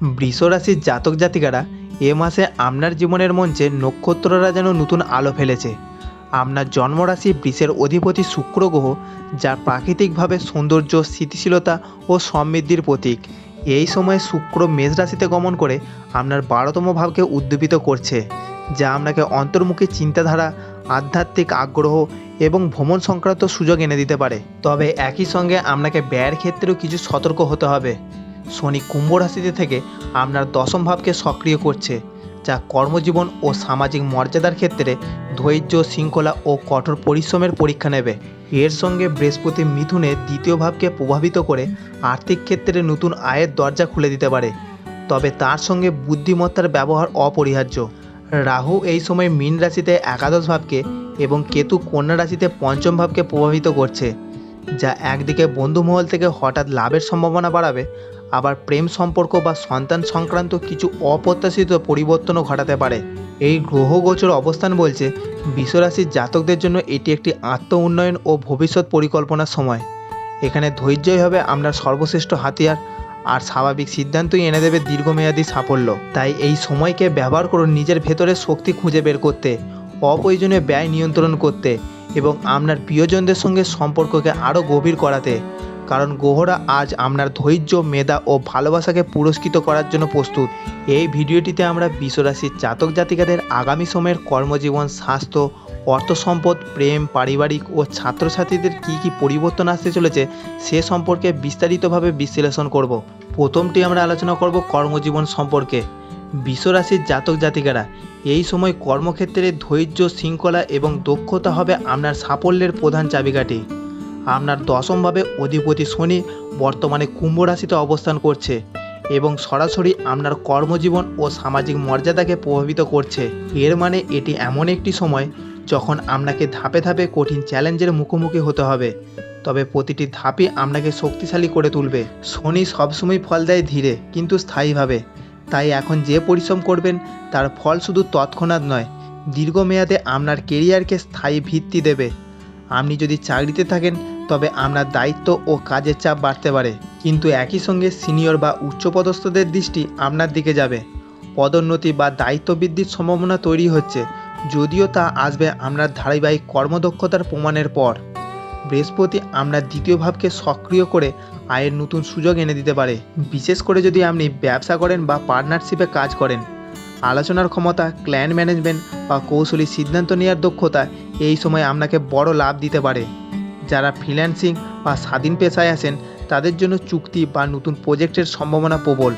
বৃষরাশির জাতক জাতিকারা এ মাসে আপনার জীবনের মঞ্চে নক্ষত্ররা যেন নতুন আলো ফেলেছে। আপনার জন্মরাশি বৃষের অধিপতি শুক্র গ্রহ যা প্রাকৃতিকভাবে সৌন্দর্য, স্থিতিশীলতা ও সমৃদ্ধির প্রতীক। এই সময়ে শুক্র মেষ রাশিতে গমন করে আপনার বারোতম ভাবকে উদ্দীপিত করছে, যা আপনাকে অন্তর্মুখী চিন্তাধারা, আধ্যাত্মিক আগ্রহ এবং ভ্রমণ সংক্রান্ত সুযোগ এনে দিতে পারে। তবে একই সঙ্গে আপনাকে ব্যয়ের ক্ষেত্রেও কিছু সতর্ক হতে হবে। শনি কুম্ভ রাশিতে থেকে আপনার দশম ভাবকে সক্রিয় করছে, যা কর্মজীবন ও সামাজিক মর্যাদার ক্ষেত্রে ধৈর্য, শৃঙ্খলা ও কঠোর পরিশ্রমের পরীক্ষা নেবে। এর সঙ্গে বৃহস্পতি মিথুনে দ্বিতীয় ভাবকে প্রভাবিত করে আর্থিক ক্ষেত্রে নতুন আয়ের দরজা খুলে দিতে পারে। তবে তার সঙ্গে বুদ্ধিমত্তার ব্যবহার অপরিহার্য। রাহু এই সময় মীন রাশিতে একাদশ ভাবকে এবং কেতু কন্যা রাশিতে পঞ্চম ভাবকে প্রভাবিত করছে, যা একদিকে বন্ধুমহল থেকে হঠাৎ লাভের সম্ভাবনা বাড়াবে আবার প্রেম সম্পর্ক বা সন্তান সংক্রান্ত কিছু অপ্রত্যাশিত পরিবর্তনও ঘটাতে পারে। এই গ্রহগোচর অবস্থান বলছে বিশ্বরাশির জাতকদের জন্য এটি একটি আত্ম উন্নয়ন ও ভবিষ্যৎ পরিকল্পনার সময়। এখানে ধৈর্যই হবে আপনার সর্বশ্রেষ্ঠ হাতিয়ার আর স্বাভাবিক সিদ্ধান্তই এনে দেবে দীর্ঘমেয়াদী সাফল্য। তাই এই সময়কে ব্যবহার করুন নিজের ভেতরে শক্তি খুঁজে বের করতে, অপ্রয়োজনীয় ব্যয় নিয়ন্ত্রণ করতে এবং আপনার প্রিয়জনদের সঙ্গে সম্পর্ককে আরও গভীর করাতে। কারণ গ্রহরা আজ আপনার ধৈর্য, মেধা ও ভালোবাসাকে পুরস্কৃত করার জন্য প্রস্তুত। এই ভিডিওটিতে আমরা বিশ্বরাশির জাতক জাতিকাদের আগামী সময়ের কর্মজীবন, স্বাস্থ্য, অর্থ সম্পদ, প্রেম, পারিবারিক ও ছাত্রছাত্রীদের কী কী পরিবর্তন আসতে চলেছে সে সম্পর্কে বিস্তারিতভাবে বিশ্লেষণ করব। প্রথমটি আমরা আলোচনা করব কর্মজীবন সম্পর্কে। বিশ্বরাশির জাতক জাতিকারা, এই সময় কর্মক্ষেত্রে ধৈর্য, শৃঙ্খলা এবং দক্ষতা হবে আপনার সাফল্যের প্রধান চাবিকাঠি। আপনার দশমভাবে অধিপতি শনি বর্তমানে কুম্ভ রাশিতে অবস্থান করছে এবং সরাসরি আপনার কর্মজীবন ও সামাজিক মর্যাদাকে প্রভাবিত করছে। এর মানে এটি এমন একটি সময় যখন আপনাকে ধাপে ধাপে কঠিন চ্যালেঞ্জের মুখোমুখি হতে হবে। তবে প্রতিটি ধাপই আপনাকে শক্তিশালী করে তুলবে। শনি সবসময় ফল দেয় ধীরে কিন্তু স্থায়ীভাবে। তাই এখন যে পরিশ্রম করবেন তার ফল শুধু তৎক্ষণাৎ নয়, দীর্ঘমেয়াদে আপনার কেরিয়ারকে স্থায়ী ভিত্তি দেবে। আপনি যদি চাকরিতে থাকেন তবে আপনার দায়িত্ব ও কাজের চাপ বাড়তে পারে। কিন্তু একই সঙ্গে সিনিয়র বা উচ্চপদস্থদের দৃষ্টি আপনার দিকে যাবে। পদোন্নতি বা দায়িত্ব বৃদ্ধির সম্ভাবনা তৈরি হচ্ছে, যদিও তা আসবে আপনার ধারাবাহিক কর্মদক্ষতার প্রমাণের পর। বৃহস্পতি আপনার দ্বিতীয় ভাবকে সক্রিয় করে আয়ের নতুন সুযোগ এনে দিতে পারে। বিশেষ করে যদি আপনি ব্যবসা করেন বা পার্টনারশিপে কাজ করেন। আলোচনার ক্ষমতা ক্ল্যান ম্যানেজমেন্ট বা কৌশলী সিদ্ধান্ত নেওয়ার দক্ষতা এই সময় আপনাকে বড় লাভ দিতে পারে। যারা ফ্রিল্যান্সিং বা স্বাধীন পেশায় আছেন, তাদের জন্য চুক্তি বা নতুন প্রজেক্টের সম্ভাবনা প্রবল।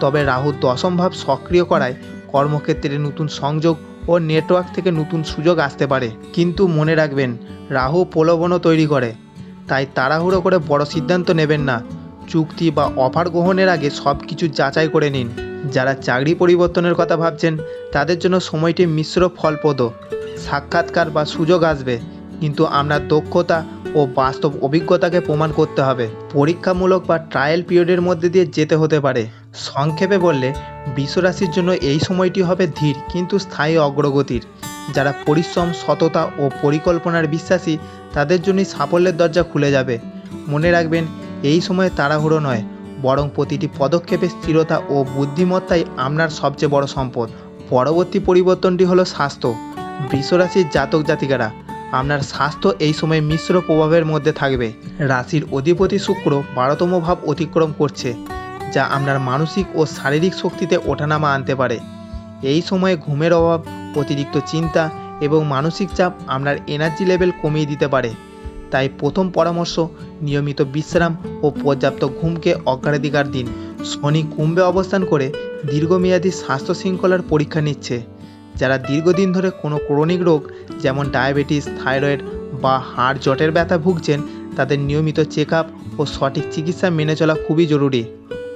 তবে রাহু দশম ভাব সক্রিয় করায় কর্মক্ষেত্রে নতুন সংযোগ ও নেটওয়ার্ক থেকে নতুন সুযোগ আসতে পারে। কিন্তু মনে রাখবেন, রাহু প্রলোভনও তৈরি করে। তাই তাড়াহুড়ো করে বড় সিদ্ধান্ত নেবেন না। চুক্তি বা অফার গ্রহণের আগে সব কিছু যাচাই করে নিন। যারা চাকরি পরিবর্তনের কথা ভাবছেন, তাদের জন্য সময়টি মিশ্র ফলপ্রদ। সাক্ষাৎকার বা সুযোগ আসবে। কিন্তু আমরা দক্ষতা ও বাস্তব অভিজ্ঞতাকে প্রমাণ করতে হবে। পরীক্ষামূলক বা ট্রায়াল পিরিয়ডের মধ্যে দিয়ে যেতে হতে পারে। সংক্ষেপে বললে, বিশ্বরাশির জন্য এই সময়টি হবে ধীর কিন্তু স্থায়ী অগ্রগতির। যারা পরিশ্রম, সততা ও পরিকল্পনার বিশ্বাসী, তাদের জন্যই সাফল্যের দরজা খুলে যাবে। মনে রাখবেন, এই সময়ে তাড়াহুড়ো নয়, বরং প্রতিটি পদক্ষেপে স্থিরতা ও বুদ্ধিমত্তাই আপনার সবচেয়ে বড় সম্পদ। পরবর্তী পরিবর্তনটি হলো স্বাস্থ্য। বৃষরাশির জাতক জাতিকারা আপনার স্বাস্থ্য এই সময় মিশ্র প্রভাবের মধ্যে থাকবে। রাশির অধিপতি শুক্র বারোতম ভাব অতিক্রম করছে, যা আপনার মানসিক ও শারীরিক শক্তিতে ওঠানামা আনতে পারে। এই সময়ে ঘুমের অভাব, অতিরিক্ত চিন্তা এবং মানসিক চাপ আপনার এনার্জি লেভেল কমিয়ে দিতে পারে। তাই প্রথম পরামর্শ, নিয়মিত বিশ্রাম ও পর্যাপ্ত ঘুমকে অগ্রাধিকার দিন। শনি কুম্ভে অবস্থান করে দীর্ঘমেয়াদী স্বাস্থ্য শৃঙ্খলার পরীক্ষা নিচ্ছে। যারা দীর্ঘদিন ধরে কোনো ক্রনিক রোগ, যেমন ডায়াবেটিস, থাইরয়েড বা হাড় জটের ব্যথা ভুগছেন, তাদের নিয়মিত চেক ও সঠিক চিকিৎসা মেনে চলা খুবই জরুরি।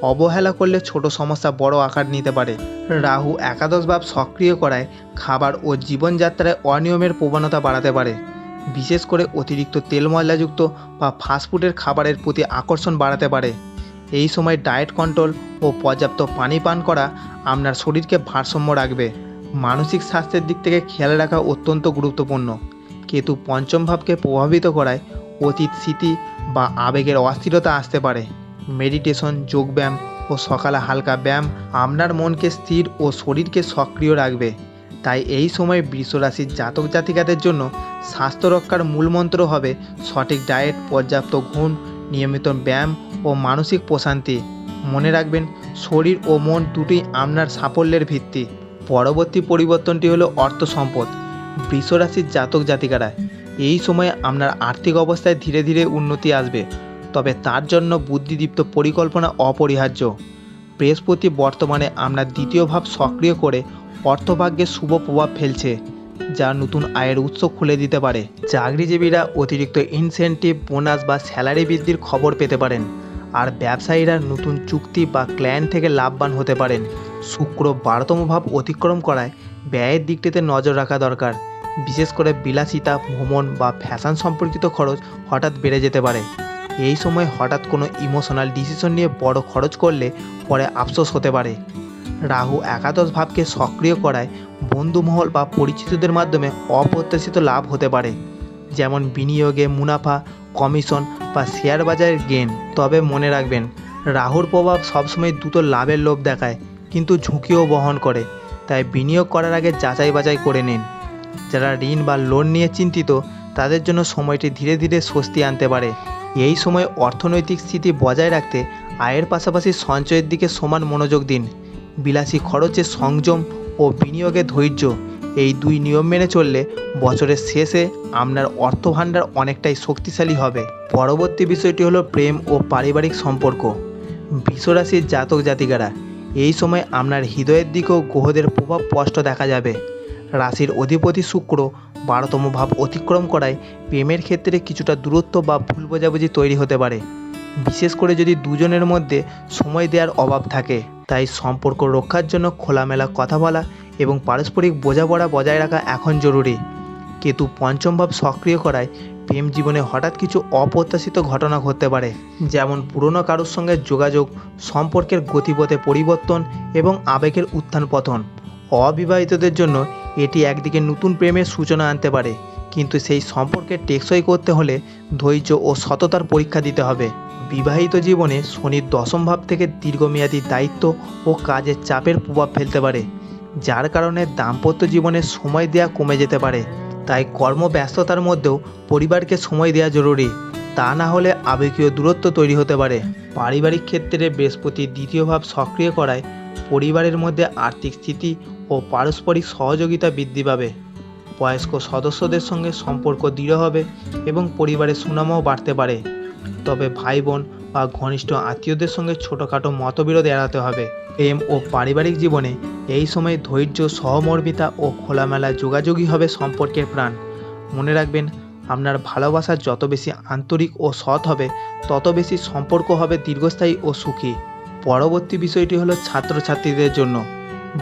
অবহেলা করলে ছোট সমস্যা বড় আকার নিতে পারে। রাহু একাদশ ভাব সক্রিয় করায় খাবার ও জীবনযাত্রায় অনিয়মের প্রবণতা বাড়াতে পারে। বিশেষ করে অতিরিক্ত তেল মশলাযুক্ত বা ফাস্টফুডের খাবারের প্রতি আকর্ষণ বাড়াতে পারে। এই সময় ডায়েট কন্ট্রোল ও পর্যাপ্ত পানি পান করা আপনার শরীরকে ভারসাম্য রাখবে। মানসিক স্বাস্থ্যের দিক থেকে খেয়াল রাখা অত্যন্ত গুরুত্বপূর্ণ। কেতু পঞ্চম ভাবকে প্রভাবিত করায় অতীত স্মৃতি বা আবেগের অস্থিরতা আসতে পারে। মেডিটেশন, যোগব্যায়াম ও সকালে হালকা ব্যায়াম আপনার মনকে স্থির ও শরীরকে সক্রিয় রাখবে। তাই এই সময় বৃষরাশির জাতক জাতিকাদের জন্য স্বাস্থ্য রক্ষার মূলমন্ত্র হবে সঠিক ডায়েট, পর্যাপ্ত ঘুম, নিয়মিত ব্যায়াম ও মানসিক প্রশান্তি। মনে রাখবেন, শরীর ও মন দুটোই আপনার সাফল্যের ভিত্তি। পরবর্তী পরিবর্তনটি হলো অর্থ সম্পদ বৃষরাশির জাতক জাতিকারা, এই সময়ে আপনার আর্থিক অবস্থায় ধীরে ধীরে উন্নতি আসবে, তবে তার জন্য বুদ্ধিদীপ্ত পরিকল্পনা অপরিহার্য। বৃহস্পতি বর্তমানে আপনার দ্বিতীয় ভাব সক্রিয় করে অর্থভাগ্যে শুভ প্রভাব ফেলছে, যা নতুন আয়ের উৎস খুলে দিতে পারে। চাকরিজীবীরা অতিরিক্ত ইনসেন্টিভ বোনাস বা স্যালারি বৃদ্ধির খবর পেতে পারেন, আর ব্যবসায়ীরা নতুন চুক্তি বা ক্লায়েন্ট থেকে লাভবান হতে পারেন। শুক্র বারোতম ভাব অতিক্রম করায় ব্যয়ের দিকটিতে নজর রাখা দরকার। বিশেষ করে বিলাসিতা, ভ্রমণ বা ফ্যাশন সম্পর্কিত খরচ হঠাৎ বেড়ে যেতে পারে। এই সময় হঠাৎ কোনো ইমোশনাল ডিসিশন নিয়ে বড় খরচ করলে পরে আফসোস হতে পারে। রাহু একাদশ ভাবকে সক্রিয় করায় বন্ধুমহল বা পরিচিতদের মাধ্যমে অপ্রত্যাশিত লাভ হতে পারে। যেমন বিনিয়োগে মুনাফা, কমিশন বা শেয়ার বাজারের গেন তবে মনে রাখবেন, রাহুর প্রভাব সবসময় দ্রুত লাভের লোভ দেখায়। কিন্তু ঝুঁকিও বহন করে, তাই বিনিয়োগ করার আগে যাচাই বাছাই করে নিন। যারা ঋণ বা লোন নিয়ে চিন্তিত, তাদের জন্য সময়টি ধীরে ধীরে স্বস্তি আনতে পারে। এই সময় অর্থনৈতিক স্থিতি বজায় রাখতে আয়ের পাশাপাশি সঞ্চয়ের দিকে সমান মনোযোগ দিন। বিলাসী খরচে সংযম ও বিনিয়োগে ধৈর্য, এই দুই নিয়ম মেনে চললে বছরের শেষে আপনার অর্থভাণ্ডার অনেকটাই শক্তিশালী হবে। পরবর্তী বিষয়টি হলো প্রেম ও পারিবারিক সম্পর্ক। বিশ্বরাশির জাতক জাতিকারা এই সময় আপনার হৃদয়ের দিকেও গ্রহদের প্রভাব স্পষ্ট দেখা যাবে। রাশির অধিপতি শুক্র বারোতম ভাব অতিক্রম করায় প্রেমের ক্ষেত্রে কিছুটা দূরত্ব বা ভুল বোঝাবুঝি তৈরি হতে পারে। বিশেষ করে যদি দুজনের মধ্যে সময় দেওয়ার অভাব থাকে, তাই সম্পর্ক রক্ষার জন্য খোলামেলা কথা বলা এবং পারস্পরিক বোঝাপড়া বজায় রাখা এখন জরুরি। কেতু পঞ্চম ভাব সক্রিয় করায় প্রেম জীবনে হঠাৎ কিছু অপ্রত্যাশিত ঘটনা ঘটতে পারে, যেমন পুরনো কারোর সঙ্গে যোগাযোগ, সম্পর্কের গতিপথে পরিবর্তন এবং আবেগের উত্থান পতন। অবিবাহিতদের জন্য এটি একদিকে নতুন প্রেমের সূচনা আনতে পারে, কিন্তু সেই সম্পর্কে টেকসই করতে হলে ধৈর্য ও সততার পরীক্ষা দিতে হবে। বিবাহিত জীবনে শনির দশম ভাব থেকে দীর্ঘমেয়াদী দায়িত্ব ও কাজের চাপের প্রভাব ফেলতে পারে, যার কারণে দাম্পত্য জীবনে সময় দেওয়া কমে যেতে পারে। তাই কর্মব্যস্ততার মধ্যেও পরিবারকে সময় দেওয়া জরুরি। তা না হলে আবেগীয় দূরত্ব তৈরি হতে পারে। পারিবারিক ক্ষেত্রে বৃহস্পতি দ্বিতীয় ভাব সক্রিয় করায় পরিবারের মধ্যে আর্থিক স্থিতি ও পারস্পরিক সহযোগিতা বৃদ্ধি পাবে। বয়স্ক সদস্যদের সঙ্গে সম্পর্ক দৃঢ় হবে এবং পরিবারের সুনামও বাড়তে পারে। তবে ভাই বোন বা ঘনিষ্ঠ আত্মীয়দের সঙ্গে ছোটোখাটো মতবিরোধ এড়াতে হবে। প্রেম ও পারিবারিক জীবনে এই সময় ধৈর্য, সহমর্মিতা ও খোলামেলা যোগাযোগই হবে সম্পর্কের প্রাণ। মনে রাখবেন, আপনার ভালোবাসা যত বেশি আন্তরিক ও সৎ হবে, তত বেশি সম্পর্ক হবে দীর্ঘস্থায়ী ও সুখী। পরবর্তী বিষয়টি হলো ছাত্রছাত্রীদের জন্য।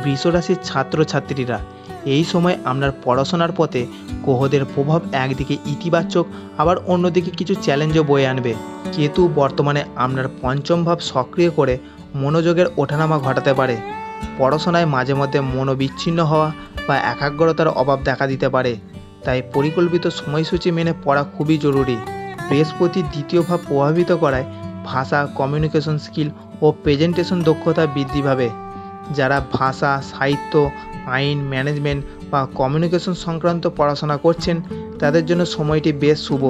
বৃষরাশির ছাত্রছাত্রীরা এই সময় আপনার পড়াশোনার পথে গ্রহদের প্রভাব একদিকে ইতিবাচক, আবার অন্যদিকে কিছু চ্যালেঞ্জও বয়ে আনবে। কেতু বর্তমানে আপনার পঞ্চম ভাব সক্রিয় করে মনোযোগের ওঠানামা ঘটাতে পারে। পড়াশোনায় মাঝে মধ্যে মনোবিচ্ছিন্ন হওয়া বা একাগ্রতার অভাব দেখা দিতে পারে। তাই পরিকল্পিত সময়সূচি মেনে পড়া খুবই জরুরি। বৃহস্পতি দ্বিতীয় ভাব প্রভাবিত করায় ভাষা কমিউনিকেশন স্কিল ও প্রেজেন্টেশন দক্ষতা বৃদ্ধি পাবে। যারা ভাষা, সাহিত্য আইন, ম্যানেজমেন্ট বা কমিউনিকেশন সংক্রান্ত পড়াশোনা করছেন। তাদের জন্য সময়টি বেশ শুভ।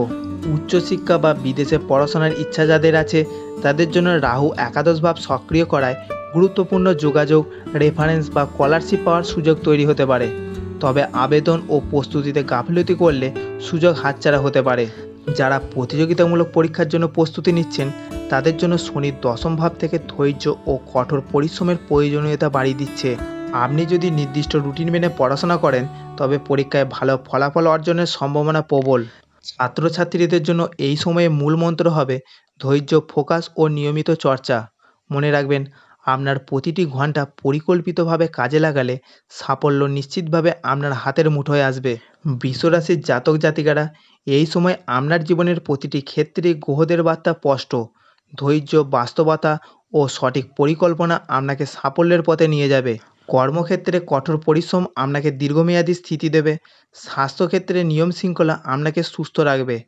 উচ্চশিক্ষা বা বিদেশে পড়াশোনার ইচ্ছা যাদের আছে, তাদের জন্য রাহু একাদশ ভাব সক্রিয় করায় গুরুত্বপূর্ণ যোগাযোগ রেফারেন্স বা স্কলারশিপ পাওয়ার সুযোগ তৈরি হতে পারে। তবে আবেদন ও প্রস্তুতিতে গাফিলতি করলে সুযোগ হাতছাড়া হতে পারে। যারা প্রতিযোগিতামূলক পরীক্ষার জন্য প্রস্তুতি নিচ্ছেন, তাদের জন্য শনির দশম ভাব থেকে ধৈর্য ও কঠোর পরিশ্রমের প্রয়োজনীয়তা বাড়িয়ে দিচ্ছে। আপনি যদি নির্দিষ্ট রুটিন মেনে পড়াশোনা করেন, তবে পরীক্ষায় ভালো ফলাফল অর্জনের সম্ভাবনা প্রবল। ছাত্রছাত্রীদের জন্য এই সময়ে মূল মন্ত্র হবে ধৈর্য, ফোকাস ও নিয়মিত চর্চা। মনে রাখবেন, আপনার প্রতিটি ঘণ্টা পরিকল্পিতভাবে কাজে লাগালে সাফল্য নিশ্চিতভাবে আপনার হাতের মুঠোয় আসবে। বিশ্বরাশির জাতক জাতিকারা, এই সময় আপনার জীবনের প্রতিটি ক্ষেত্রে গ্রহদের বার্তা স্পষ্ট। ধৈর্য, বাস্তবতা ও সঠিক পরিকল্পনা আপনাকে সাফল্যের পথে নিয়ে যাবে। কর্মক্ষেত্রে কঠোর পরিশ্রম আপনাকে দীর্ঘমেয়াদী স্থিতি দেবে। স্বাস্থ্যক্ষেত্রে নিয়ম শৃঙ্খলা আপনাকে সুস্থ রাখবে।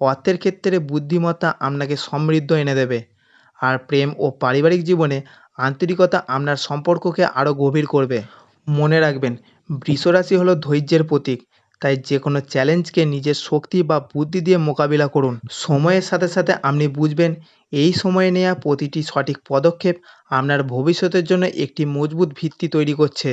অর্থের ক্ষেত্রে বুদ্ধিমত্তা আপনাকে সমৃদ্ধ এনে দেবে। আর প্রেম ও পারিবারিক জীবনে আন্তরিকতা আপনার সম্পর্ককে আরও গভীর করবে। মনে রাখবেন, বৃষরাশি হলো ধৈর্যের প্রতীক। তাই যে কোনো চ্যালেঞ্জকে নিজের শক্তি বা বুদ্ধি দিয়ে মোকাবিলা করুন। সময়ের সাথে সাথে আপনি বুঝবেন, এই সময়ে নেওয়া প্রতিটি সঠিক পদক্ষেপ আপনার ভবিষ্যতের জন্য একটি মজবুত ভিত্তি তৈরি করছে।